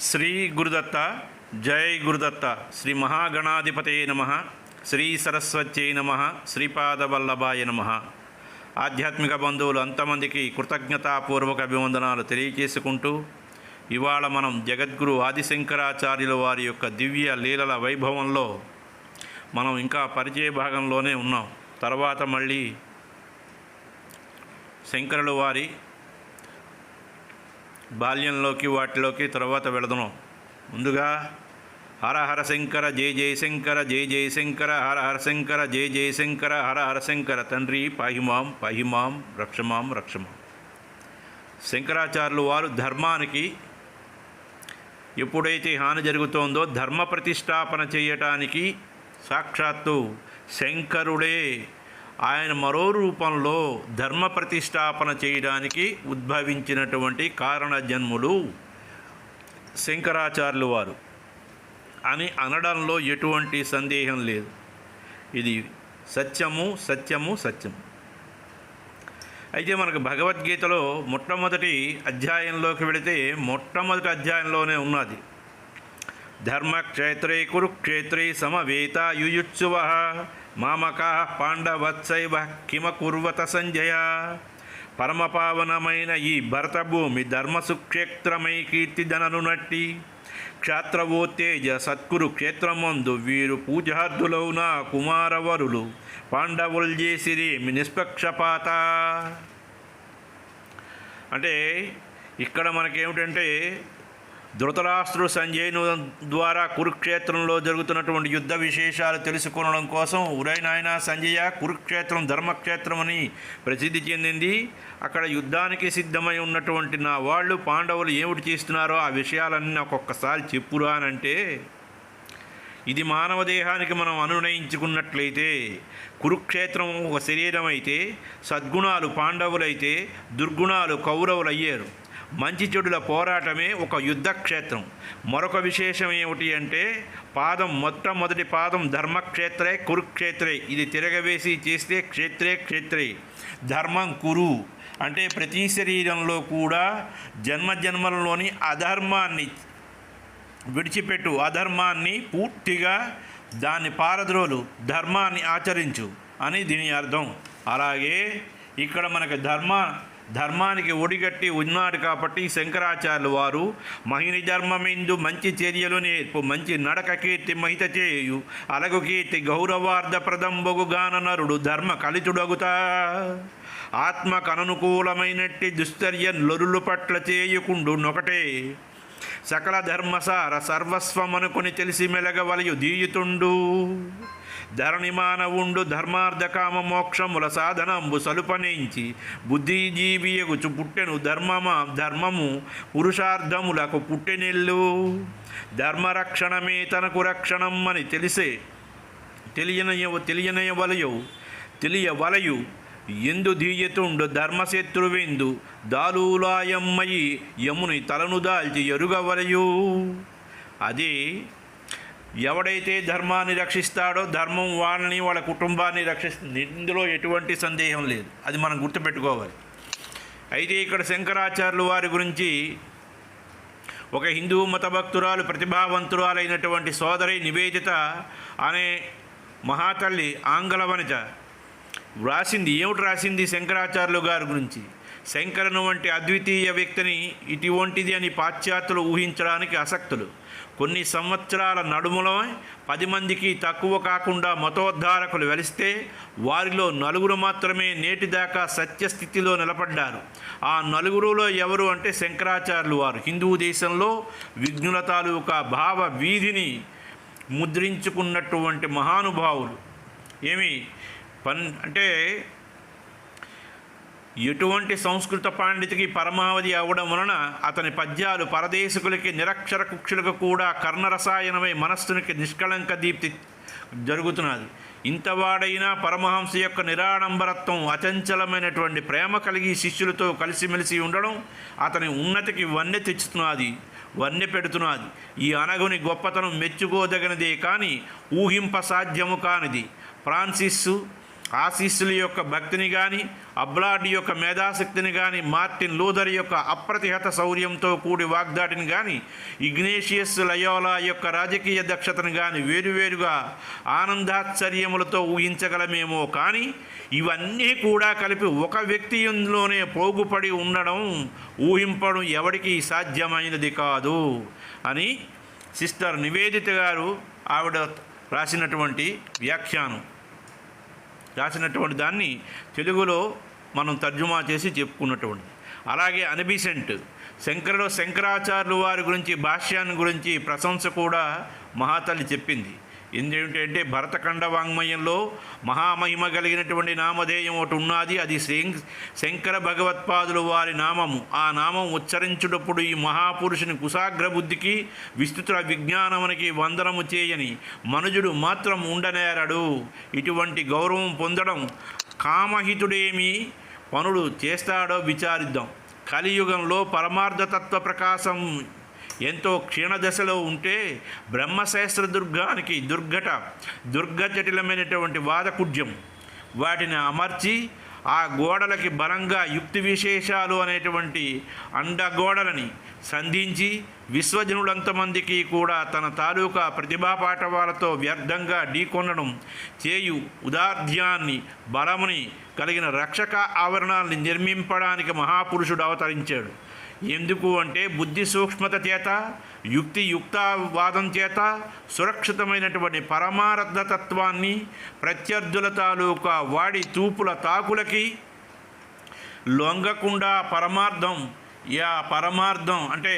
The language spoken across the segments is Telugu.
శ్రీ గురుదత్త జై గురుదత్త శ్రీ మహాగణాధిపతే నమ శ్రీ సరస్వత్యై నమ శ్రీపాదవల్లభాయ నమ. ఆధ్యాత్మిక బంధువులు అంతమందికి కృతజ్ఞతాపూర్వక అభివందనాలు తెలియజేసుకుంటూ ఇవాళ మనం జగద్గురు ఆదిశంకరాచార్యుల వారి యొక్క దివ్య లీలల వైభవంలో మనం ఇంకా పరిచయ భాగంలోనే ఉన్నాం. తర్వాత మళ్ళీ శంకరుల వారి బాల్యంలోకి వాటిలోకి తర్వాత వెళదును. ముందుగా హర హర శంకర జయ జయశంకర జయ జయశంకర హర హర శంకర జయ జయశంకర హర హర శంకర తండ్రి పాహిమాం పాహిమాం రక్షమాం రక్షమాం. శంకరాచార్యులు వారు ధర్మానికి ఎప్పుడైతే హాని జరుగుతోందో ధర్మ ప్రతిష్టాపన చేయటానికి సాక్షాత్తు శంకరుడే ఆయన మరో రూపంలో ధర్మ ప్రతిష్టాపన చేయడానికి ఉద్భవించినటువంటి కారణ జన్ములు శంకరాచార్యులు వారు. అని అనడంలో ఎటువంటి సందేహం లేదు. ఇది సత్యము సత్యము సత్యం అయితే మనకు భగవద్గీతలో మొట్టమొదటి అధ్యాయంలోకి వెళితే మొట్టమొదటి అధ్యాయంలోనే ఉన్నది. ధర్మక్షేత్రే కురుక్షేత్రే సమవేత యుయుత్సువ మామకా పాండవత్సైవ కిమ కుర్వత సంజయ. పరమపావనమైన ఈ భరతభూమి ధర్మసుక్షేత్రమై కీర్తిదనను నట్టి. క్షాత్రవోత్తేజ సత్కురు క్షేత్రమందు వీరు పూజార్థులౌన కుమారవరులు. పాండవులు చేసిరేమి నిష్పక్షపాత. అంటే ఇక్కడ మనకేమిటంటే ధృతరాష్ట్రుడు సంజయును ద్వారా కురుక్షేత్రంలో జరుగుతున్నటువంటి యుద్ధ విశేషాలు తెలుసుకోవడం కోసం ఉరైనాయన సంజయ కురుక్షేత్రం ధర్మక్షేత్రం అని ప్రసిద్ధి చెందింది. అక్కడ యుద్ధానికి సిద్ధమై ఉన్నటువంటి నా వాళ్ళు పాండవులు ఏమిటి చేస్తున్నారో ఆ విషయాలన్నీ నాకు ఒక్కసారి చెప్పురా అని అంటే ఇది మానవ దేహానికి మనం అనునయించుకున్నట్లయితే కురుక్షేత్రం ఒక శరీరం అయితే సద్గుణాలు పాండవులైతే దుర్గుణాలు కౌరవులు అయ్యారు. మంచి చెడుల పోరాటమే ఒక యుద్ధక్షేత్రం. మరొక విశేషం ఏమిటి అంటే పాదం మొట్టమొదటి పాదం ధర్మక్షేత్రే కురుక్షేత్రే. ఇది తిరగవేసి చేస్తే క్షేత్రే క్షేత్రే. ధర్మం కురు. అంటే ప్రతి శరీరంలో కూడా జన్మజన్మలలోని అధర్మాన్ని విడిచిపెట్టు. అధర్మాన్ని పూర్తిగా దాన్ని పారద్రోలు. ధర్మాన్ని ఆచరించు అని దీని అర్థం. అలాగే ఇక్కడ మనకు ధర్మ ధర్మానికి ఒడిగట్టి ఉన్నాడు కాబట్టి శంకరాచార్యులు వారు మహిని ధర్మమిందు మంచి చర్యలు నేర్పు మంచి నడక కీర్తి మహిత చేయు అలగు కీర్తి గౌరవార్థ ప్రదంబగు గాన నరుడు ధర్మ కలితుడగుతా. ఆత్మకననుకూలమైనట్టి దుశ్చర్య లొరులు పట్ల చేయకుండు నొకటే సకల ధర్మసార సర్వస్వమనుకుని తెలిసి మెలగవలయు దీయుతుండు. ధరణిమానవుండు ధర్మార్థకామ మోక్షముల సాధనంబు సలుపనించి బుద్ధిజీవియగుచు పుట్టెను ధర్మమా ధర్మము పురుషార్థములకు పుట్టెనెల్లు. ధర్మరక్షణమే తనకు రక్షణం అని తెలిసే తెలియనయ తెలియనయవలయు తెలియవలయు ఎందు ధీయతుండు ధర్మశత్రువెందు దాలూలాయమ్మయి యముని తలను దాల్చి ఎరుగవలయు. అది ఎవడైతే ధర్మాన్ని రక్షిస్తాడో ధర్మం వాళ్ళని వాళ్ళ కుటుంబాన్ని రక్షిస్తుంది. ఇందులో ఎటువంటి సందేహం లేదు. అది మనం గుర్తుపెట్టుకోవాలి. అయితే ఇక్కడ శంకరాచార్యులు వారి గురించి ఒక హిందూ మత భక్తురాలు ప్రతిభావంతురాలైనటువంటి సోదరి నివేదిత అనే మహాతల్లి ఆంగ్ల వనిత వ్రాసింది ఏమిటి రాసింది శంకరాచార్యులు గారి గురించి? శంకరను వంటి అద్వితీయ వ్యక్తిని ఇటువంటిది అని పాశ్చాత్యులు ఊహించడానికి అసక్తులు కొన్ని సంవత్సరాల నడుములో పది మందికి తక్కువ కాకుండా మతోద్ధారకులు వెలిస్తే వారిలో నలుగురు మాత్రమే నేటిదాకా సత్యస్థితిలో నిలబడ్డారు. ఆ నలుగురులో ఎవరు అంటే శంకరాచార్యులు వారు. హిందూ దేశంలో విఘ్నుల తాలూకా భావ వీధిని ముద్రించుకున్నటువంటి మహానుభావులు. ఏమి? పన్ అంటే ఎటువంటి సంస్కృత పాండితికి పరమావధి అవ్వడం వలన అతని పద్యాలు పరదేశకులకి నిరక్షర కుక్షులకు కూడా కర్ణరసాయనమై మనస్సునికి నిష్కళంక దీప్తి జరుగుతున్నది. ఇంతవాడైనా పరమహంస యొక్క నిరాడంబరత్వం అచంచలమైనటువంటి ప్రేమ కలిగి శిష్యులతో కలిసిమెలిసి ఉండడం అతని ఉన్నతికి వన్నె తెచ్చుతున్నది వన్నె పెడుతున్నది. ఈ అనగుని గొప్పతనం మెచ్చుకోదగినదే కానీ ఊహింప సాధ్యము కానిది. ఫ్రాన్సిస్సు ఆశీస్సుల యొక్క భక్తిని కానీ అబ్లాడ్ యొక్క మేధాశక్తిని కానీ మార్టిన్ లూథర్ యొక్క అప్రతిహత శౌర్యంతో కూడి వాగ్దాటిని కానీ ఇగ్నేషియస్ లయోలా యొక్క రాజకీయ దక్షతను కానీ వేరువేరుగా ఆనందాశ్చర్యములతో ఊహించగలమేమో కానీ ఇవన్నీ కూడా కలిపి ఒక వ్యక్తిలోనే పోగుపడి ఉండడం ఊహింపడం ఎవరికి సాధ్యమైనది కాదు అని సిస్టర్ నివేదిత గారు ఆవిడ రాసినటువంటి వ్యాఖ్యానం. రాసినటువంటి దాన్ని తెలుగులో మనం తర్జుమా చేసి చెప్పుకున్నటువంటి అలాగే అనిబిసెంట్ శంకరుడు శంకరాచార్యులు వారి గురించి భాష్యాన్ని గురించి ప్రశంస కూడా మహాతల్లి చెప్పింది. ఎందుకంటే భరతఖండ వాంగ్మయంలో మహామహిమ కలిగినటువంటి నామధేయం ఒకటి ఉన్నది అది శం- శంకర భగవత్పాదులు వారి నామము. ఆ నామం ఉచ్చరించుటప్పుడు ఈ మహాపురుషుని కుశాగ్ర బుద్ధికి విస్తృత విజ్ఞానమునికి వందనము చేయని మనుజుడు మాత్రం ఉండనేరడు. ఇటువంటి గౌరవం పొందడం కామహితుడేమి? పనులు చేస్తాడో విచారిద్దాం. కలియుగంలో పరమార్థతత్వ ప్రకాశం ఎంతో క్షీణదశలో ఉంటే బ్రహ్మశాస్త్ర దుర్గానికి దుర్ఘట దుర్గజటిలమైనటువంటి వాదకుడ్యం. వాటిని అమర్చి ఆ గోడలకి బలంగా యుక్తి విశేషాలు అనేటువంటి అండగోడలని సంధించి విశ్వజనులంతమందికి కూడా తన తాలూకా ప్రతిభా పాఠవాలతో వ్యర్థంగా ఢీకొనడం చేయు ఉదార్ధ్యాన్ని బలముని కలిగిన రక్షక ఆవరణాన్ని నిర్మింపడానికి మహాపురుషుడు అవతరించాడు. ఎందుకు అంటే బుద్ధి సూక్ష్మత చేత యుక్తి యుక్తవాదం చేత సురక్షితమైనటువంటి పరమార్థ తత్వాన్ని ప్రత్యర్థుల తాలూకా వాడి తూపుల తాకులకి లొంగకుండా పరమార్థం యా పరమార్థం అంటే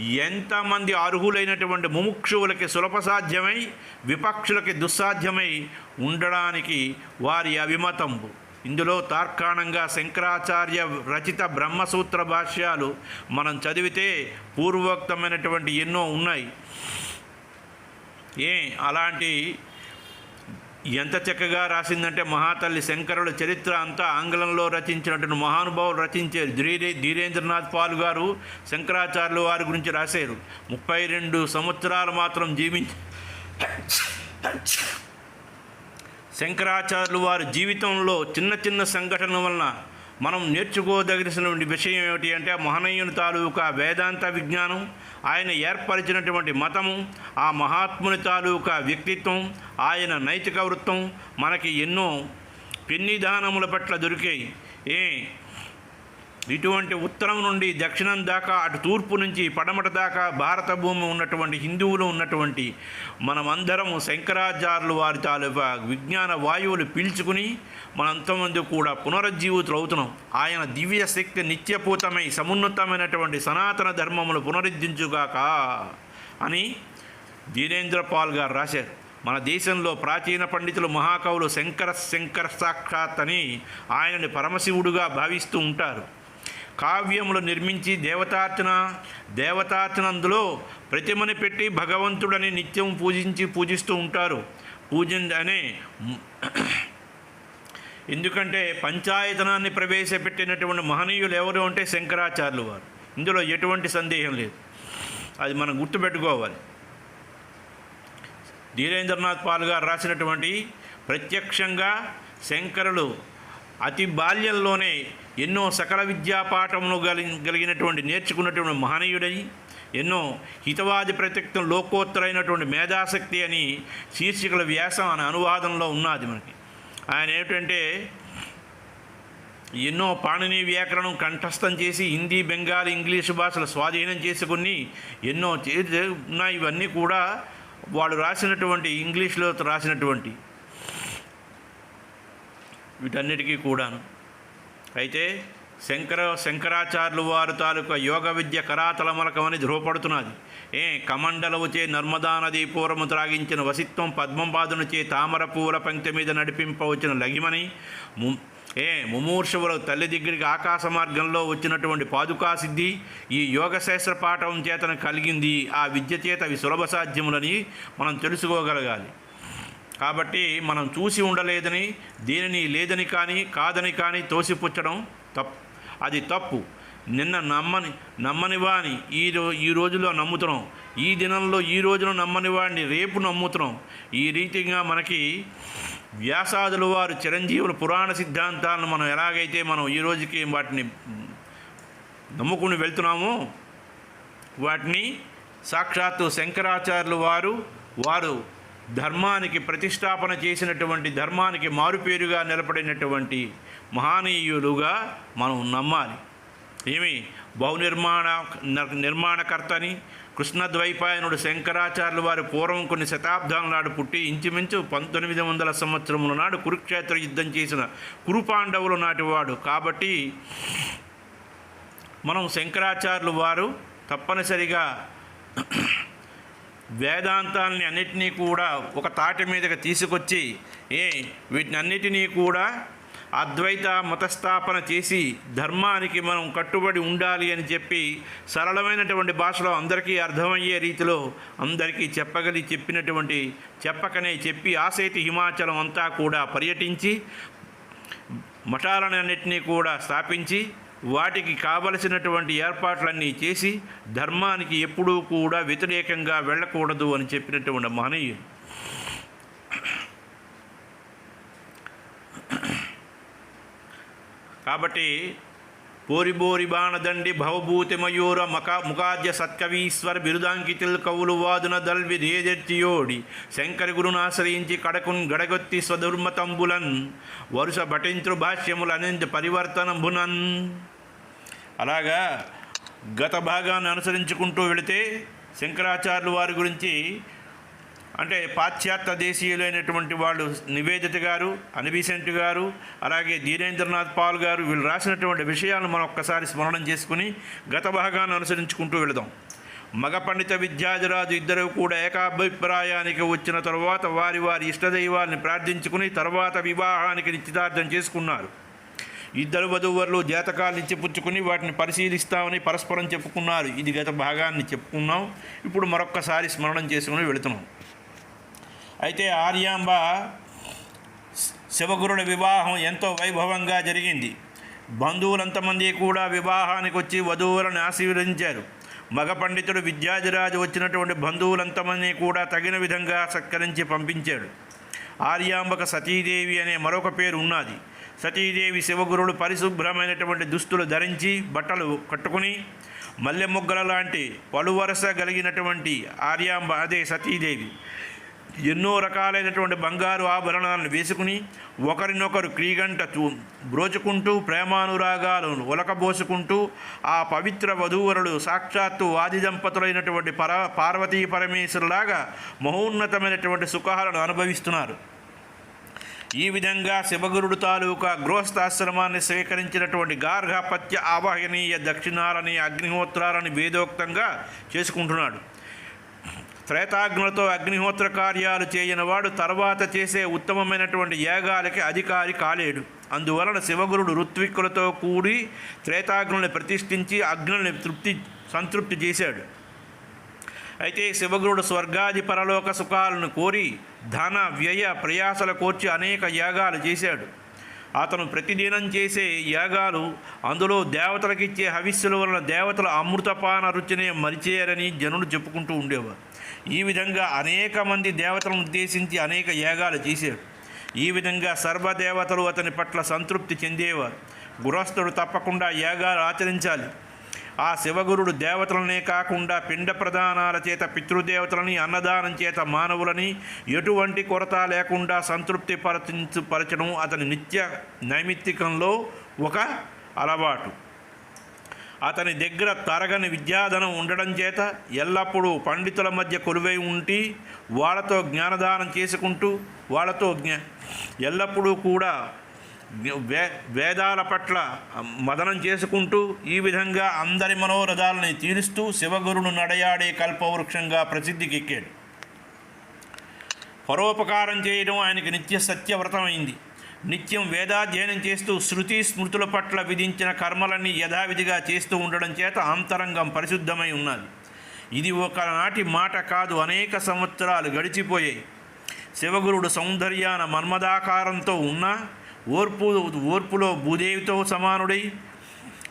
ఎంతమంది అర్హులైనటువంటి ముముక్షువులకి సులభ సాధ్యమై విపక్షులకి దుస్సాధ్యమై ఉండడానికి వారి అభిమతంబు ఇందులో తార్కాణంగా శంకరాచార్య రచిత బ్రహ్మసూత్ర భాష్యాలు మనం చదివితే పూర్వోక్తమైనటువంటి ఎన్నో ఉన్నాయి. ఏ అలాంటి ఎంత చక్కగా రాసిందంటే మహాతల్లి శంకరుల చరిత్ర అంతా ఆంగ్లంలో రచించినటువంటి మహానుభావులు రచించారు ధీరే ధీరేంద్రనాథ్ పాల్ గారు శంకరాచార్యులు వారి గురించి రాశారు. ముప్పై రెండు సంవత్సరాలు మాత్రం జీవించ శంకరాచార్యులు వారి జీవితంలో చిన్న చిన్న సంఘటనల వలన మనం నేర్చుకోదగినటువంటి విషయం ఏమిటి అంటే మహనీయుని తాలూకా వేదాంత విజ్ఞానం ఆయన ఏర్పరిచినటువంటి మతము ఆ మహాత్ముని తాలూకా వ్యక్తిత్వం ఆయన నైతిక వృత్తం మనకి ఎన్నో పెన్నిదానముల పట్ల దొరికాయి. ఏ ఇటువంటి ఉత్తరం నుండి దక్షిణం దాకా అటు తూర్పు నుంచి పడమట దాకా భారత భూమి ఉన్నటువంటి హిందువులు ఉన్నటువంటి మనమందరము శంకరాచార్యులు వారి తాలూకా విజ్ఞాన వాయువులు పీల్చుకుని మనంతమంది కూడా పునరుజ్జీవితులు అవుతున్నాం. ఆయన దివ్య శక్తి నిత్యపూతమై సమున్నతమైనటువంటి సనాతన ధర్మములు పునరుద్ధరించుగాక అని దీనేంద్ర పాల్ గారు రాశారు. మన దేశంలో ప్రాచీన పండితులు మహాకవులు శంకర శంకర సాక్షాత్ అని ఆయనని పరమశివుడుగా భావిస్తూ ఉంటారు. కావ్యములు నిర్మించి దేవతార్చన దేవతార్చనందులో ప్రతిమని పెట్టి భగవంతుడని నిత్యం పూజించి పూజిస్తూ ఉంటారు. పూజ అనే ఎందుకంటే పంచాయతనాన్ని ప్రవేశపెట్టినటువంటి మహనీయులు ఎవరు అంటే శంకరాచార్యులు వారు. ఇందులో ఎటువంటి సందేహం లేదు. అది మనం గుర్తుపెట్టుకోవాలి. ధీరేంద్రనాథ్ పాల్ గారు రాసినటువంటి ప్రత్యక్షంగా శంకరులు అతి బాల్యంలోనే ఎన్నో సకల విద్యాపాఠములు గలి కలిగినటువంటి నేర్చుకున్నటువంటి మహనీయుడై ఎన్నో హితవాది ప్రత్యక్తం లోకోత్తరైనటువంటి మేధాశక్తి అని శీర్షికల వ్యాసం అనే అనువాదంలో ఉన్నది మనకి. ఆయన ఏమిటంటే ఎన్నో పాణిని వ్యాకరణం కంఠస్థం చేసి హిందీ బెంగాలీ ఇంగ్లీషు భాషలు స్వాధీనం చేసుకుని ఎన్నో చే ఉన్నాయి. ఇవన్నీ కూడా వాళ్ళు రాసినటువంటి ఇంగ్లీష్లో రాసినటువంటి వీటన్నిటికీ కూడాను. అయితే శంకర శంకరాచార్యులు వారు తాలూకా యోగ విద్య కరాతలమలకమని ధృవపడుతున్నది ఏ కమండలవుచే నర్మదా నది పూర్వము త్రాగించిన వసిత్వం పద్మంపాదునిచే తామర పూల పంక్తి మీద నడిపింపవచ్చిన లగిమని ము- ఏ ముమూర్షువుల తల్లి దగ్గరికి ఆకాశ మార్గంలో వచ్చినటువంటి పాదుకా సిద్ధి ఈ యోగశాస్త్ర పాఠం చేతన కలిగింది. ఆ విద్య చేత అవి సులభ సాధ్యములని మనం తెలుసుకోగలగాలి. కాబట్టి మనం చూసి ఉండలేదని దీనిని లేదని కానీ కాదని కానీ తోసిపుచ్చడం తప్పు అది తప్పు. నిన్న నమ్మని నమ్మనివా అని ఈ రో ఈ రోజులో నమ్ముతున్నాం. ఈ దినంలో ఈ రోజున నమ్మని వాడిని రేపు నమ్ముతున్నాం. ఈ రీతిగా మనకి వ్యాసాదుల వారు చిరంజీవుల పురాణ సిద్ధాంతాలను మనం ఎలాగైతే మనం ఈ రోజుకి వాటిని నమ్ముకుని వెళ్తున్నామో వాటిని సాక్షాత్తు శంకరాచార్యులు వారు వారు ధర్మానికి ప్రతిష్టాపన చేసినటువంటి ధర్మానికి మారుపేరుగా నిలబడినటువంటి మహానీయులుగా మనం నమ్మాలి. ఏమి? బహునిర్మాణ నిర్మాణకర్తని కృష్ణద్వైపాయనుడు శంకరాచార్యులు వారి పూర్వం కొన్ని శతాబ్దాల నాడు పుట్టి ఇంచుమించు పంతొమ్మిది వందల సంవత్సరముల నాడు కురుక్షేత్ర యుద్ధం చేసిన కురుపాండవులు నాటివాడు కాబట్టి మనం శంకరాచార్యులు వారు తప్పనిసరిగా వేదాంతాలని అన్నిటినీ కూడా ఒక తాటి మీదకి తీసుకొచ్చి ఏ వీటిని అన్నిటినీ కూడా అద్వైత మతస్థాపన చేసి ధర్మానికి మనం కట్టుబడి ఉండాలి అని చెప్పి సరళమైనటువంటి భాషలో అందరికీ అర్థమయ్యే రీతిలో అందరికీ చెప్పగలి చెప్పినటువంటి చెప్పకనే చెప్పి ఆసేతి హిమాచలం అంతా కూడా పర్యటించి మఠాలన్నింటినీ కూడా స్థాపించి వాటికి కావలసినటువంటి ఏర్పాట్లన్నీ చేసి ధర్మానికి ఎప్పుడూ కూడా వ్యతిరేకంగా వెళ్ళకూడదు అని చెప్పినటువంటి మహనీయులు. కాబట్టి పోరిబోరి బాణదండి భవభూతిమయూర మక ముఖాద్య సత్కవీశ్వర బిరుదాంకితిల్ కవులు వాదున దల్వి ధేజర్చియోడి శంకరి గురునాశ్రయించి కడకున్ గడగొత్తి స్వదుర్మతంబులన్ వరుస భటింత్రు భాష్యములు అనంత పరివర్తనంబునన్. అలాగా గత భాగాన్ని అనుసరించుకుంటూ వెళితే శంకరాచార్యులు వారి గురించి అంటే పాశ్చాత్య దేశీయులైనటువంటి వాళ్ళు నివేదిత గారు అనిబిసెంట్ గారు అలాగే ధీరేంద్రనాథ్ పాల్ గారు వీళ్ళు రాసినటువంటి విషయాలను మనం ఒక్కసారి స్మరణం చేసుకుని గత భాగాన్ని అనుసరించుకుంటూ వెళదాం. మగ పండిత విద్యాధిరాజు ఇద్దరు కూడా ఏకాభిప్రాయానికి వచ్చిన తరువాత వారి వారి ఇష్టదైవాల్ని ప్రార్థించుకుని తర్వాత వివాహానికి నిశ్చితార్థం చేసుకున్నారు. ఇద్దరు వధువరులు జాతకాలు ఇచ్చి పుచ్చుకుని వాటిని పరిశీలిస్తామని పరస్పరం చెప్పుకున్నారు. ఇది గత భాగాన్ని చెప్పుకున్నాం. ఇప్పుడు మరొక్కసారి స్మరణం చేసుకుని వెళుతున్నాం. అయితే ఆర్యాంబ శివగురుల వివాహం ఎంతో వైభవంగా జరిగింది. బంధువులంతమంది కూడా వివాహానికి వచ్చి వధువులను ఆశీర్వదించారు. మగ పండితుడు విద్యాధిరాజు వచ్చినటువంటి బంధువులంతమంది కూడా తగిన విధంగా సత్కరించి పంపించాడు. ఆర్యాంబక సతీదేవి అనే మరొక పేరు ఉన్నది. సతీదేవి శివగురుడు పరిశుభ్రమైనటువంటి దుస్తులు ధరించి బట్టలు కట్టుకుని మల్లె మొగ్గల లాంటి పలువరస కలిగినటువంటి ఆర్యాంబ అదే సతీదేవి. ఎన్నో రకాలైనటువంటి బంగారు ఆభరణాలను వేసుకుని ఒకరినొకరు క్రీగంట చూ బ్రోచుకుంటూ ప్రేమానురాగాలను ఒలకబోసుకుంటూ ఆ పవిత్ర వధూవరుడు సాక్షాత్తు ఆది దంపతులైనటువంటి పర పార్వతీ పరమేశ్వరులాగా మహోన్నతమైనటువంటి సుఖాలను అనుభవిస్తున్నారు. ఈ విధంగా శివగురుడు తాలూకా గృహస్థాశ్రమాన్ని స్వీకరించినటువంటి గార్హపత్య ఆవాహనీయ దక్షిణాలని అగ్నిహోత్రాలని వేదోక్తంగా చేసుకుంటున్నాడు. త్రేతాగ్నులతో అగ్నిహోత్ర కార్యాలు చేయనివాడు తర్వాత చేసే ఉత్తమమైనటువంటి యాగాలకి అధికారి కాలేడు. అందువలన శివగురుడు ఋత్విక్కులతో కూడి త్రేతాగ్నుల్ని ప్రతిష్ఠించి అగ్నుల్ని తృప్తి సంతృప్తి చేశాడు. అయితే శివగురుడు స్వర్గాది పరలోక సుఖాలను కోరి ధన వ్యయ ప్రయాసల కోర్చి అనేక యాగాలు చేశాడు. అతను ప్రతిదినం చేసే యాగాలు అందులో దేవతలకిచ్చే హవిస్సుల వలన దేవతల అమృతపాన రుచినే మరిచేయరని జనులు చెప్పుకుంటూ ఉండేవారు ఈ విధంగా అనేక మంది దేవతలను ఉద్దేశించి అనేక యాగాలు చేశాడు. ఈ విధంగా సర్వదేవతలు అతని పట్ల సంతృప్తి చెందేవారు. గృహస్థుడు తప్పకుండా యాగాలు ఆచరించాలి. ఆ శివగురుడు దేవతలనే కాకుండా పిండ ప్రదానాల చేత పితృదేవతలని అన్నదానం చేత మానవులని ఎటువంటి కొరత లేకుండా సంతృప్తి పరచు పరచడం అతని నిత్య నైమిత్తికంలో ఒక అలవాటు. అతని దగ్గర తరగని విద్యాధనం ఉండడం చేత ఎల్లప్పుడూ పండితుల మధ్య కొలువై ఉండి వాళ్ళతో జ్ఞానదానం చేసుకుంటూ వాళ్ళతో జ్ఞా ఎల్లప్పుడూ కూడా వే వేదాల పట్ల మదనం చేసుకుంటూ ఈ విధంగా అందరి మనోరథాలని తీరుస్తూ శివగురును నడయాడే కల్పవృక్షంగా ప్రసిద్ధికెక్కాడు పరోపకారం చేయడం ఆయనకి నిత్య సత్యవ్రతమైంది. నిత్యం వేదాధ్యయనం చేస్తూ శృతి స్మృతుల పట్ల విధించిన కర్మలన్నీ యథావిధిగా చేస్తూ ఉండడం చేత అంతరంగం పరిశుద్ధమై ఉన్నది. ఇది ఒకనాటి మాట కాదు అనేక సంవత్సరాలు గడిచిపోయాయి. శివగురుడు సౌందర్యాన మన్మదాకారంతో ఉన్న ఓర్పు ఓర్పులో భూదేవితో సమానుడై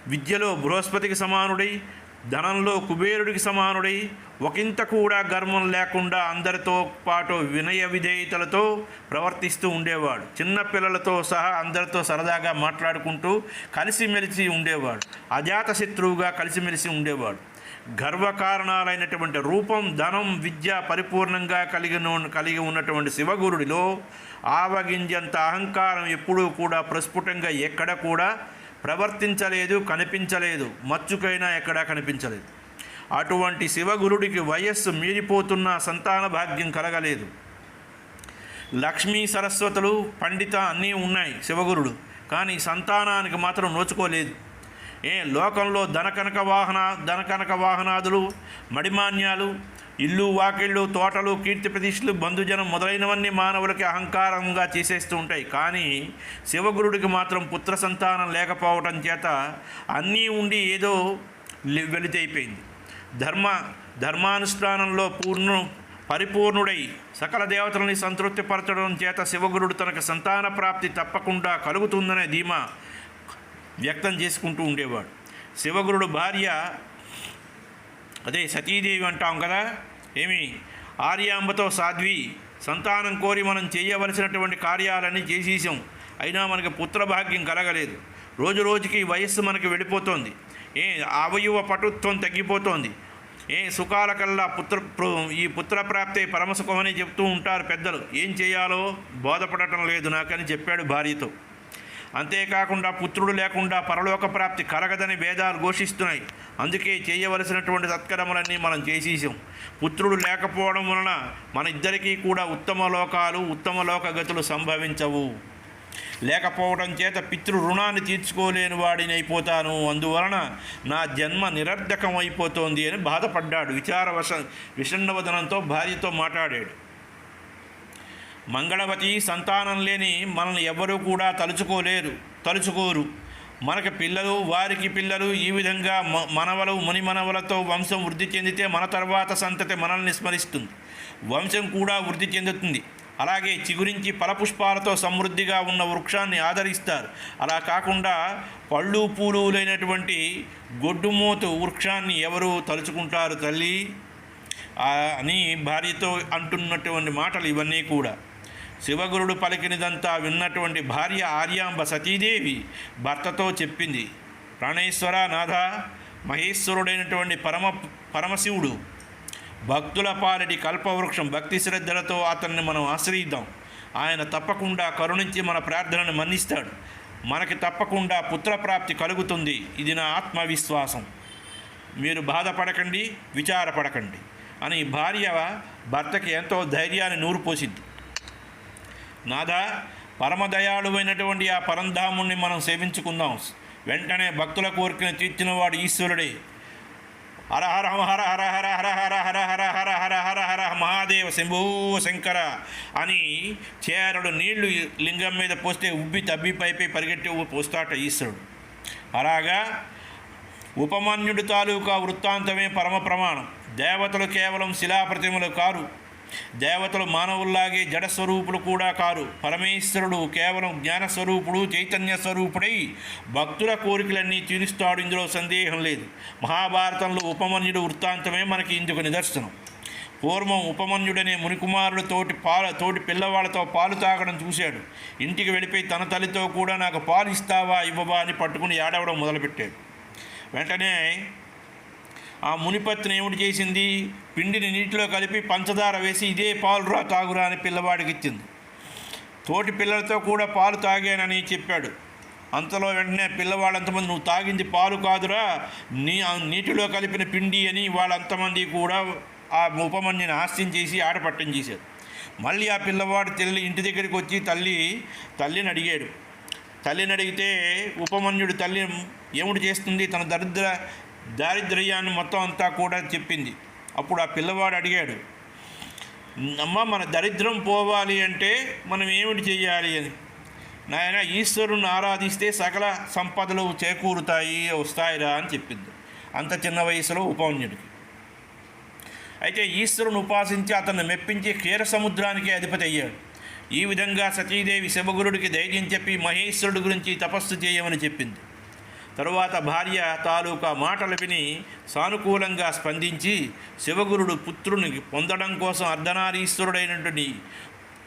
విద్యలో బృహస్పతికి సమానుడై ధనంలో కుబేరుడికి సమానుడై ఒకంత కూడా గర్వం లేకుండా అందరితో పాటు వినయ విధేయతలతో ప్రవర్తిస్తూ ఉండేవాడు. చిన్నపిల్లలతో సహా అందరితో సరదాగా మాట్లాడుకుంటూ కలిసిమెలిసి ఉండేవాడు. అజాత శత్రువుగా కలిసిమెలిసి ఉండేవాడు. గర్వకారణాలైనటువంటి రూపం ధనం విద్య పరిపూర్ణంగా కలిగి కలిగి ఉన్నటువంటి శివగురుడిలో ఆవగింజంత అహంకారం ఎప్పుడూ కూడా ప్రస్ఫుటంగా ఎక్కడ కూడా ప్రవర్తించలేదు కనిపించలేదు మచ్చుకైనా ఎక్కడా కనిపించలేదు. అటువంటి శివగురుడికి వయస్సు మీరిపోతున్న సంతాన భాగ్యం కలగలేదు. లక్ష్మీ సరస్వతులు పండిత అన్నీ ఉన్నాయి శివగురుడు కానీ సంతానానికి మాత్రం నోచుకోలేదు. ఏ లోకంలో ధనకనక వాహన ధనకనక వాహనాదులు మడిమాన్యాలు ఇల్లు వాకిళ్ళు తోటలు కీర్తి ప్రతిష్టలు బంధుజనం మొదలైనవన్నీ మానవులకి అహంకారంగా చేసేస్తూ ఉంటాయి. కానీ శివగురుడికి మాత్రం పుత్ర సంతానం లేకపోవటం చేత అన్నీ ఉండి ఏదో లె- వెలితైపోయింది ధర్మ ధర్మానుష్ఠానంలో పూర్ణ పరిపూర్ణుడై సకల దేవతలని సంతృప్తిపరచడం చేత శివగురుడు తనకు సంతాన ప్రాప్తి తప్పకుండా కలుగుతుందనే ధీమా వ్యక్తం చేసుకుంటూ ఉండేవాడు. శివగురుడు భార్య అదే సతీదేవి అంటాం కదా ఏమి? ఆర్యాంబతో సాధ్వి సంతానం కోరి మనం చేయవలసినటువంటి కార్యాలన్నీ చేసేసాం. అయినా మనకి పుత్రభాగ్యం కలగలేదు. రోజు రోజుకి వయస్సు మనకి వెళ్ళిపోతుంది. ఏ అవయవ పటుత్వం తగ్గిపోతోంది. ఏ సుఖాల కల్లా పుత్ర ఈ పుత్రప్రాప్తే పరమసుఖమని చెప్తూ ఉంటారు పెద్దలు. ఏం చేయాలో? బోధపడటం లేదు నాకని చెప్పాడు భార్యతో. అంతేకాకుండా పుత్రుడు లేకుండా పరలోక ప్రాప్తి కలగదని వేదాలు ఘోషిస్తున్నాయి. అందుకే చేయవలసినటువంటి సత్కరములన్నీ మనం చేసేసాం. పుత్రుడు లేకపోవడం వలన మన ఇద్దరికీ కూడా ఉత్తమ లోకాలు ఉత్తమ లోకగతులు సంభవించవు. లేకపోవడం చేత పితృ రుణాన్ని తీర్చుకోలేని వాడిని అయిపోతాను. అందువలన నా జన్మ నిరర్ధకం అయిపోతోంది అని బాధపడ్డాడు. విచారవశ విషణవదనంతో భార్యతో మాట్లాడాడు. మంగళవతి సంతానం లేని మనల్ని ఎవ్వరూ కూడా తలుచుకోలేరు తలుచుకోరు. మనకి పిల్లలు వారికి పిల్లలు ఈ విధంగా మ- మనవలు మునిమనవలతో వంశం వృద్ధి చెందితే మన తర్వాత సంతతి మనల్ని స్మరిస్తుంది. వంశం కూడా వృద్ధి చెందుతుంది. అలాగే చిగురించి ఫలపుష్పాలతో సమృద్ధిగా ఉన్న వృక్షాన్ని ఆదరిస్తారు. అలా కాకుండా పళ్ళు పూలు లేనటువంటి గొడ్డుమూతు వృక్షాన్ని ఎవరు తలుచుకుంటారు తల్లి? అని భార్యతో అంటున్నటువంటి మాటలు ఇవన్నీ కూడా. శివగురుడు పలికినదంతా విన్నటువంటి భార్య ఆర్యాంబ సతీదేవి భర్తతో చెప్పింది ప్రాణేశ్వర నాథ మహేశ్వరుడైనటువంటి పరమ పరమశివుడు భక్తుల పాలటి కల్పవృక్షం భక్తి శ్రద్ధలతో అతన్ని మనం ఆశ్రయిద్దాం. ఆయన తప్పకుండా కరుణించి మన ప్రార్థనను మన్నిస్తాడు. మనకి తప్పకుండా పుత్రప్రాప్తి కలుగుతుంది. ఇది నా ఆత్మవిశ్వాసం. మీరు బాధపడకండి విచారపడకండి అని భార్య భర్తకి ఎంతో ధైర్యాన్ని నూరుపోసింది నాదా పరమదయాళువైనటువంటి ఆ పరంధాముణ్ణి మనం సేవించుకుందాం వెంటనే భక్తుల కోరికను తీర్చినవాడు ఈశ్వరుడే హర హర హర హర హర హర హర హర హర హర హర హర హర మహాదేవ శంభో శంకర అని చేరడు నీళ్ళు లింగం మీద పోస్తే ఉబ్బి తబ్బి పైపై పరిగెట్టి పోస్తాట ఈశ్వరుడు అలాగా ఉపమాన్యుడు తాలూకా వృత్తాంతమే పరమ ప్రమాణం దేవతలు కేవలం శిలాప్రతిమలు కారు దేవతలు మానవుల్లాగే జడస్వరూపులు కూడా కారు. పరమేశ్వరుడు కేవలం జ్ఞాన స్వరూపుడు చైతన్య స్వరూపుడై భక్తుల కోరికలన్నీ తీరుస్తాడు. ఇందులో సందేహం లేదు. మహాభారతంలో ఉపమన్యుడు వృత్తాంతమే మనకి ఇందుకు నిదర్శనం. పూర్వం ఉపమన్యుడనే మునికుమారుడు తోటి పాల తోటి పిల్లవాళ్ళతో పాలు తాగడం చూశాడు. ఇంటికి వెళ్ళిపోయి తన తల్లితో కూడా నాకు పాలు ఇస్తావా ఇవ్వవా అని పట్టుకుని ఏడవడం మొదలుపెట్టాడు. వెంటనే ఆ మునిపత్ని ఏమిటి చేసింది? పిండిని నీటిలో కలిపి పంచదార వేసి ఇదే పాలురా తాగురా అని పిల్లవాడికి ఇచ్చింది. తోటి పిల్లలతో కూడా పాలు తాగానని చెప్పాడు. అంతలో వెంటనే పిల్లవాడంతమంది నువ్వు తాగింది పాలు కాదురా నీ నీటిలో కలిపిన పిండి అని వాళ్ళంతమంది కూడా ఆ ఉపమన్యుని ఆస్యం చేసి ఆడపట్టం చేశారు. మళ్ళీ ఆ పిల్లవాడు తల్లి ఇంటి దగ్గరికి వచ్చి తల్లి తల్లిని అడిగాడు. తల్లిని అడిగితే ఉపమన్యుడు తల్లి ఏమిటి చేస్తుంది? తన దరిద్ర దారిద్ర్యాన్ని మొత్తం అంతా కూడా చెప్పింది. అప్పుడు ఆ పిల్లవాడు అడిగాడు అమ్మ మన దరిద్రం పోవాలి అంటే మనం ఏమిటి చేయాలి అని. నాయన ఈశ్వరుని ఆరాధిస్తే సకల సంపదలు చేకూరుతాయి వస్తాయిరా అని చెప్పింది. అంత చిన్న వయసులో ఉపమన్యుడికి. అయితే ఈశ్వరుని ఉపాసించి అతన్ని మెప్పించి క్షీర సముద్రానికి అధిపతి అయ్యాడు. ఈ విధంగా సతీదేవి శివగురుడికి ధైర్యం చెప్పి మహేశ్వరుడి గురించి తపస్సు చేయమని చెప్పింది. తరువాత భార్య తాలూకా మాటలు విని సానుకూలంగా స్పందించి శివగురుడు పుత్రుని పొందడం కోసం అర్ధనారీశ్వరుడైనటువంటి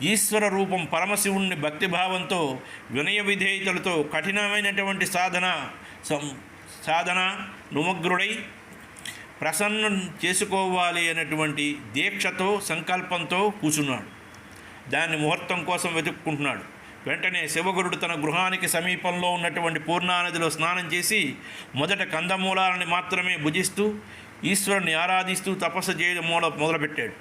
ఈశ్వర రూపం పరమశివుణ్ణి భక్తిభావంతో వినయ విధేయతలతో కఠినమైనటువంటి సాధన సం- సాధన నుమగ్రుడై ప్రసన్నం చేసుకోవాలి అనేటువంటి దీక్షతో సంకల్పంతో కూర్చున్నాడు. దాన్ని ముహూర్తం కోసం వెతుక్కుంటున్నాడు. వెంటనే శివగురుడు తన గృహానికి సమీపంలో ఉన్నటువంటి పూర్ణానదిలో స్నానం చేసి మొదట కందమూలాలని మాత్రమే భుజిస్తూ ఈశ్వరుని ఆరాధిస్తూ తపస్సు చేయడం మూల మొదలుపెట్టాడు.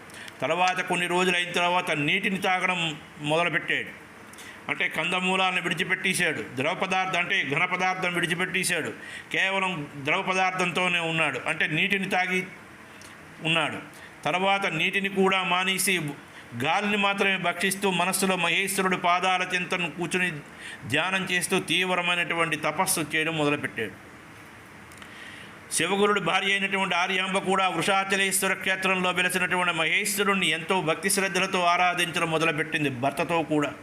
తర్వాత కొన్ని రోజులు అయిన తర్వాత నీటిని తాగడం మొదలుపెట్టాడు. అంటే కందమూలాలను విడిచిపెట్టేశాడు. ద్రవ పదార్థం అంటే ఘన పదార్థం విడిచిపెట్టేశాడు. కేవలం ద్రవ పదార్థంతోనే ఉన్నాడు. అంటే నీటిని తాగి ఉన్నాడు. తర్వాత నీటిని కూడా మానేసి గాలిని మాత్రమే భక్షిస్తూ మనస్సులో మహేశ్వరుడి పాదాల చింతను కూర్చుని ధ్యానం చేస్తూ తీవ్రమైనటువంటి తపస్సు చేయడం మొదలుపెట్టాడు. శివగురుడు భార్య అయినటువంటి ఆర్యాంబ కూడా వృషాచలేశ్వర క్షేత్రంలో వెలసినటువంటి మహేశ్వరుణ్ణి ఎంతో భక్తి శ్రద్ధలతో ఆరాధించడం మొదలుపెట్టింది భర్తతో కూడా.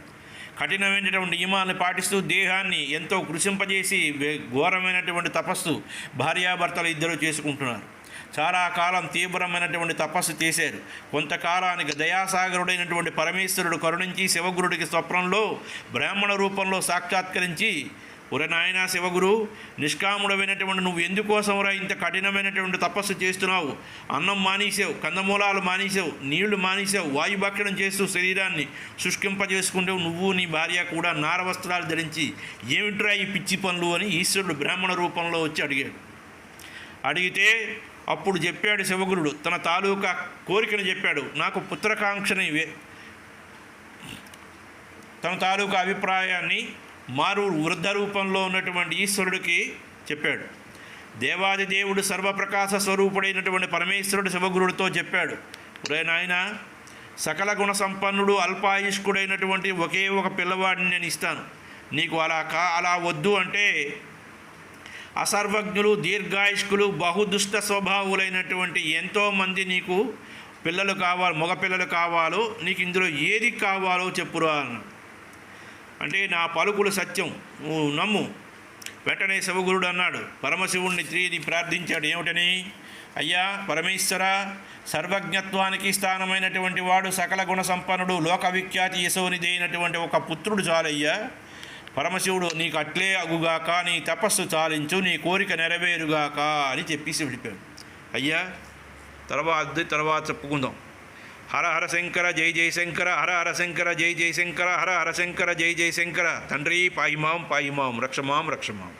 కఠినమైనటువంటి నియమాలను పాటిస్తూ దేహాన్ని ఎంతో కృషింపజేసి ఘోరమైనటువంటి తపస్సు భార్యాభర్తలు ఇద్దరు చేసుకుంటున్నారు. చాలా కాలం తీవ్రమైనటువంటి తపస్సు చేశారు. కొంతకాలానికి దయాసాగరుడైనటువంటి పరమేశ్వరుడు కరుణించి శివగురుడికి స్వప్నంలో బ్రాహ్మణ రూపంలో సాక్షాత్కరించి ఒరే నాయనా శివగురు నిష్కాముడమైనటువంటి నువ్వు ఎందుకోసంరా ఇంత కఠినమైనటువంటి తపస్సు చేస్తున్నావు? అన్నం మానేసావు కందమూలాలు మానేసావు నీళ్ళు మానేసావు వాయుభక్షణం చేస్తూ శరీరాన్ని శుష్కింపజేసుకుంటూ నువ్వు నీ భార్య కూడా నార వస్త్రాలు ధరించి ఏమిట్రా ఈ పిచ్చి పనులు? అని ఈశ్వరుడు బ్రాహ్మణ రూపంలో వచ్చి అడిగాడు. అడిగితే అప్పుడు చెప్పాడు శివగురుడు తన తాలూకా కోరికను చెప్పాడు. నాకు పుత్రకాంక్షని తన తాలూకా అభిప్రాయాన్ని మారు వృద్ధ రూపంలో ఉన్నటువంటి ఈశ్వరుడికి చెప్పాడు. దేవాది దేవుడు సర్వప్రకాశ స్వరూపుడైనటువంటి పరమేశ్వరుడు శివగురుడితో చెప్పాడు. ఒరే నాయన సకల గుణ సంపన్నుడు అల్పాయుష్కుడైనటువంటి ఒకే ఒక పిల్లవాడిని నేను ఇస్తాను. నీకు అలా కా అలా వద్దు అంటే అసర్వజ్ఞులు దీర్ఘాయుష్కులు బహుదుష్ట స్వభావులైనటువంటి ఎంతోమంది నీకు పిల్లలు కావాలి మగపిల్లలు కావాలో నీకు ఇందులో ఏది కావాలో చెప్పురా అంటే నా పలుకులు సత్యం. నువ్వు నమ్ము. వెంటనే శివగురుడు అన్నాడు. పరమశివుణ్ణి త్రీది ప్రార్థించాడు. ఏమిటని? అయ్యా పరమేశ్వర సర్వజ్ఞత్వానికి స్థానమైనటువంటి వాడు సకల గుణ సంపన్నుడు లోక విఖ్యాతి యశోనిధి అయినటువంటి ఒక పుత్రుడు చాలయ్యా. పరమశివుడు నీకు అట్లే అగుగాక నీ తపస్సు చాలించు నీ కోరిక నెరవేరుగాక అని చెప్పేసి వెళ్ళిపోయాడు. అయ్యా తర్వాత తర్వాత చెప్పుకుందాం. హర హర శంకర జై జై శంకర హర హర శంకర జై జై శంకర హర హర శంకర జై జై శంకర తండ్రి పాయిమాం పాయిమాం రక్షమాం రక్షమాం.